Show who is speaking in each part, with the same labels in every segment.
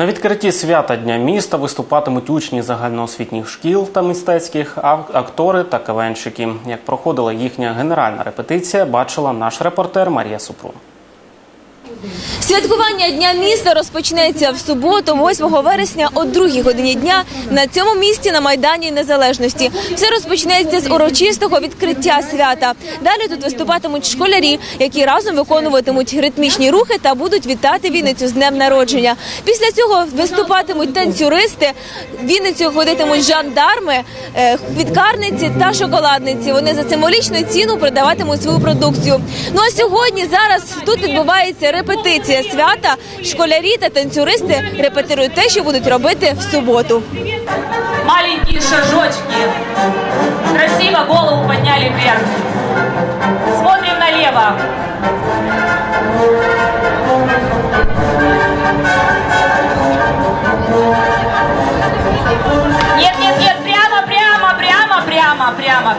Speaker 1: На відкритті свята Дня міста виступатимуть учні загальноосвітніх шкіл та мистецьких, актори та кавенщики. Як проходила їхня генеральна репетиція, бачила наш репортер Марія Супрун.
Speaker 2: Святкування Дня міста розпочнеться в суботу, 8 вересня, о 2 годині дня на цьому місці на Майдані Незалежності. Все розпочнеться з урочистого відкриття свята. Далі тут виступатимуть школярі, які разом виконуватимуть ритмічні рухи та будуть вітати Вінницю з днем народження. Після цього виступатимуть танцюристи, Вінницю ходитимуть жандарми, е, квіткарниці та шоколадниці. Вони за символічну ціну продаватимуть свою продукцію. Ну а сьогодні зараз тут відбувається репетиція свята. Школярі та танцюристи репетирують те, що будуть робити в суботу.
Speaker 3: Маленькі шажочки. Красиво голову підняли вверх. Смотрим налево.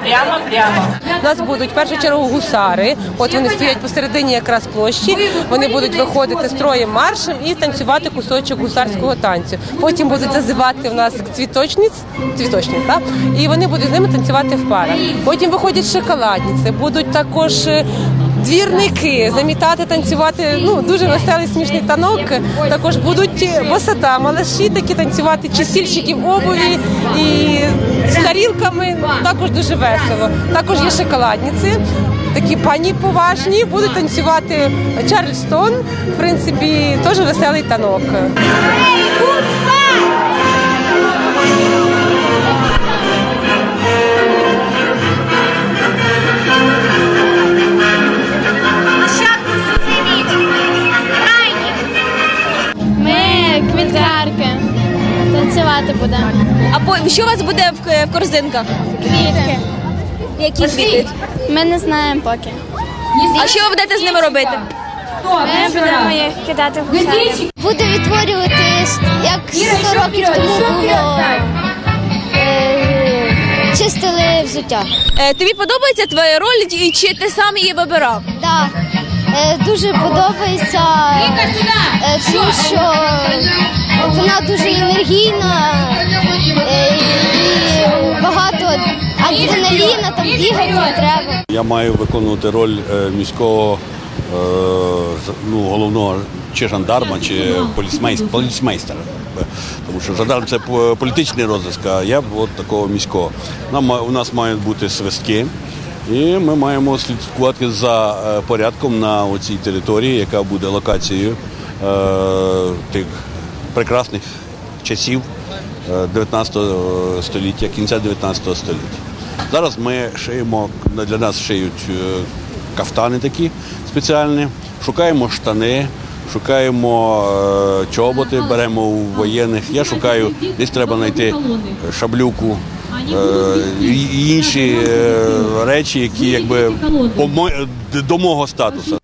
Speaker 3: Прямо, прямо.
Speaker 4: У нас будуть в першу чергу гусари. От вони стоять посередині якраз площі. Вони будуть виходити строєм маршем і танцювати кусочок гусарського танцю. Потім будуть зазивати в нас цвіточниць, цвіточниць, так? і вони будуть з ними танцювати в парах. Потім виходять шоколадниці, будуть також. е, Двірники замітати, танцювати. Ну дуже веселий смішний танок. Також будуть е, босата, малаші такі танцювати, чистільщики в обуві і з. Також дуже весело. Також є шоколадниці. Такі пані поважні будуть танцювати Чарльстон. В принципі, теж веселий танок.
Speaker 5: Танцювати будемо.
Speaker 2: А по що у вас буде в, в корзинках?
Speaker 5: Квітки.
Speaker 2: Які квіти?
Speaker 5: Ми не знаємо поки.
Speaker 2: А що ви будете з ними робити?
Speaker 5: Ми будемо їх кидати в гусарів. Буде відтворювати, як 100 років тому було. е, Чистили взуття.
Speaker 2: Е, тобі подобається твоя роль, і чи ти сам її вибирав?
Speaker 5: Так. Дуже подобається, е, тому що вона дуже енергійна е, і багато адреналіна, там бігати треба.
Speaker 6: Я маю виконувати роль е, міського е, ну, головного чи жандарма, чи. Е, Тому що жандарм це політичний розвиток, а я от такого міського. Нам, у нас мають бути свистки, і ми маємо слідкувати за порядком на цій території, яка буде локацією е, тих прекрасних часів е, 19 століття, кінця 19 століття. Зараз ми шиємо, для нас шиють е, кафтани такі спеціальні, шукаємо штани, шукаємо е, чоботи, беремо у воєнних. Я шукаю, десь треба знайти шаблюку. е, І інші е, речі, які якби до мого статусу.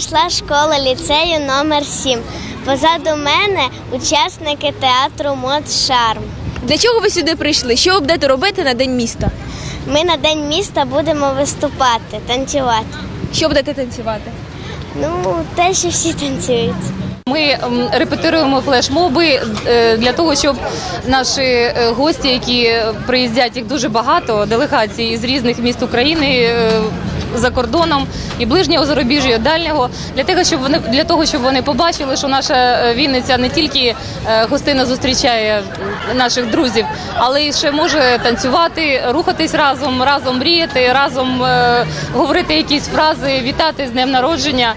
Speaker 5: Прийшла з школи ліцею номер 7 Позаду мене учасники театру Мод Шарм.
Speaker 2: Для чого ви сюди прийшли? Що ви будете робити на день міста?
Speaker 5: Ми на день міста будемо виступати, танцювати.
Speaker 2: Що будете танцювати?
Speaker 5: Ну, те, що всі танцюють.
Speaker 7: Ми репетируємо флешмоби е, для того, щоб наші е, гості, які приїздять, їх дуже багато, делегацій з різних міст України. За кордоном і ближнього зарубіжжя, і дальнього для того, щоб вони для того, щоб вони побачили, що наша е, Вінниця не тільки е, гостина зустрічає наших друзів, але й ще може танцювати, рухатись разом, разом мріяти, разом е, говорити якісь фрази, вітати з днем народження.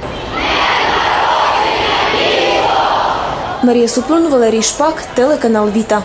Speaker 2: Марія Супрун, Валерій Шпак, телеканал Віта.